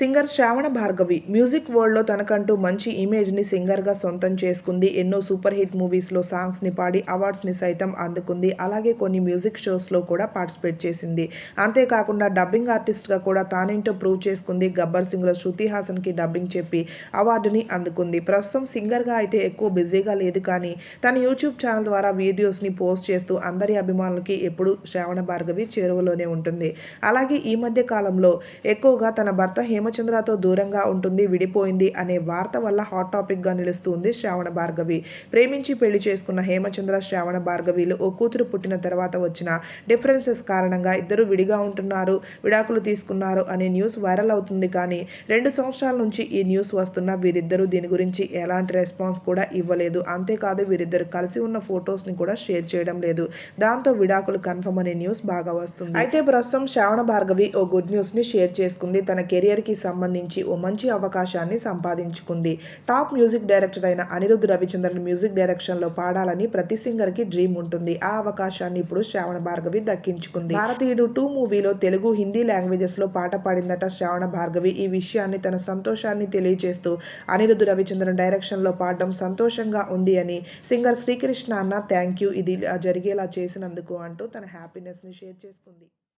Singer శ్రావణ Bhargavi music వరల్డ్లో తనకంటూ మంచి ఇమేజ్ని సింగర్గా సొంతం చేసుకుంది. ఎన్నో సూపర్ హిట్ మూవీస్లో సాంగ్స్ని పాడి అవార్డ్స్ని సైతం అందుకుంది. అలాగే కొన్ని మ్యూజిక్ షోస్లో కూడా పార్టిసిపేట్ చేసింది. అంతేకాకుండా డబ్బింగ్ ఆర్టిస్ట్గా కూడా తానేంటో ప్రూవ్ చేసుకుంది. గబ్బర్ సింగ్లో శృతి హాసన్కి డబ్బింగ్ చెప్పి అవార్డుని అందుకుంది. ప్రస్తుతం సింగర్గా అయితే ఎక్కువ బిజీగా లేదు కానీ తన యూట్యూబ్ ఛానల్ ద్వారా వీడియోస్ని పోస్ట్ చేస్తూ అందరి అభిమానులకి ఎప్పుడు శ్రావణ భార్గవి చేరువలోనే ఉంటుంది. అలాగే ఈ మధ్య కాలంలో ఎక్కువగా తన భర్త హేమ హేమచంద్రతో దూరంగా ఉంటుంది విడిపోయింది అనే వార్త వల్ల హాట్ టాపిక్గా నిలుస్తుంది శ్రావణ భార్గవి. ప్రేమించి పెళ్ళి చేసుకున్న హేమచంద్ర శ్రావణ భార్గవిలు ఓ కూతురు పుట్టిన తర్వాత వచ్చిన డిఫరెన్సెస్ కారణంగా ఇద్దరు విడిగా ఉంటున్నారు విడాకులు తీసుకున్నారు అనే న్యూస్ వైరల్ అవుతుంది కానీ రెండు సంవత్సరాల నుంచి ఈ న్యూస్ వస్తున్న వీరిద్దరూ దీని గురించి ఎలాంటి రెస్పాన్స్ కూడా ఇవ్వలేదు. అంతేకాదు వీరిద్దరు కలిసి ఉన్న ఫొటోస్ని కూడా షేర్ చేయడం లేదు. దాంతో విడాకులు కన్ఫర్మ్ అనే న్యూస్ బాగా వస్తుంది. అయితే ప్రస్తుతం శ్రావణ భార్గవి ఓ గుడ్ న్యూస్ని షేర్ చేసుకుంది. తన కెరియర్కి సంబంధించి ఓ మంచి అవకాశాన్ని సంపాదించుకుంది. టాప్ మ్యూజిక్ డైరెక్టర్ అయిన అనిరుద్ధ్ రవిచంద్రన్ మ్యూజిక్ డైరెక్షన్లో పాడాలని ప్రతి సింగర్కి డ్రీమ్ ఉంటుంది. ఆ అవకాశాన్ని ఇప్పుడు శ్రావణ భార్గవి దక్కించుకుంది. భారతీయుడు టూ మూవీలో తెలుగు హిందీ లాంగ్వేజెస్లో పాట పాడిందట శ్రావణ భార్గవి. ఈ విషయాన్ని తన సంతోషాన్ని తెలియజేస్తూ అనిరుద్ధ్ రవిచంద్రన్ డైరెక్షన్లో పాడడం సంతోషంగా ఉంది అని సింగర్ శ్రీకృష్ణ అన్న థ్యాంక్ యూ ఇది జరిగేలా చేసినందుకు అంటూ తన హ్యాపీనెస్ని షేర్ చేసుకుంది.